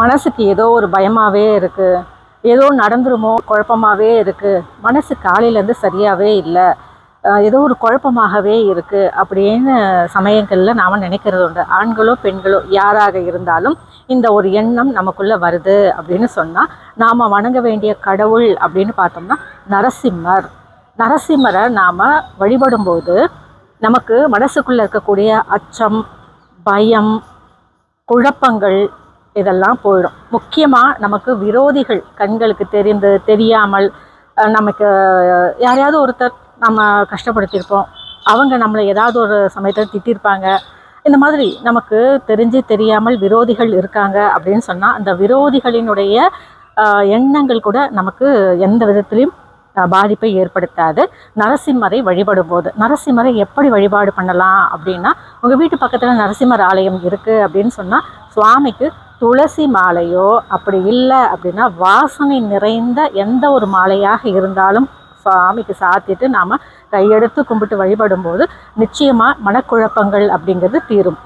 மனசுக்கு ஏதோ ஒரு பயமாகவே இருக்குது ஏதோ நடந்துருமோ குழப்பமாகவே இருக்குது மனசு காலையிலேருந்து சரியாகவே இல்லை. ஏதோ ஒரு குழப்பமாகவே இருக்குது அப்படின்னு சமயங்களில் நாம் நினைக்கிறது உண்டு. ஆண்களோ பெண்களோ யாராக இருந்தாலும் இந்த ஒரு எண்ணம் நமக்குள்ளே வருது அப்படின்னு சொன்னால் நாம் வணங்க வேண்டிய கடவுள் அப்படின்னு பார்த்தோம்னா நரசிம்மர். நரசிம்மரை நாம் வழிபடும்போது நமக்கு மனசுக்குள்ளே இருக்கக்கூடிய அச்சம் பயம் குழப்பங்கள் இதெல்லாம் போயிடும். முக்கியமாக நமக்கு விரோதிகள் கண்களுக்கு தெரிந்து தெரியாமல் நமக்கு யாரையாவது ஒருத்தர் நம்ம கஷ்டப்படுத்தியிருப்போம். அவங்க நம்மளை ஏதாவது ஒரு சமயத்தில் திட்டிருப்பாங்க. இந்த மாதிரி நமக்கு தெரிஞ்சு தெரியாமல் விரோதிகள் இருக்காங்க அப்படின்னு சொன்னால் அந்த விரோதிகளினுடைய எண்ணங்கள் கூட நமக்கு எந்த விதத்திலையும் பாதிப்பை ஏற்படுத்தாது. நரசிம்மரை வழிபடும் போது நரசிம்மரை எப்படி வழிபாடு பண்ணலாம் அப்படின்னா உங்கள் வீட்டு பக்கத்தில் நரசிம்மர் ஆலயம் இருக்குது அப்படின்னு சொன்னால் சுவாமிக்கு துளசி மாலையோ அப்படி இல்லை அப்படின்னா வாசனை நிறைந்த எந்த ஒரு மாலையாக இருந்தாலும் சுவாமிக்கு சாத்திட்டு நாம் கையெடுத்து கும்பிட்டு வழிபடும்போது நிச்சயமாக மனக்குழப்பங்கள் அப்படிங்கிறது தீரும்.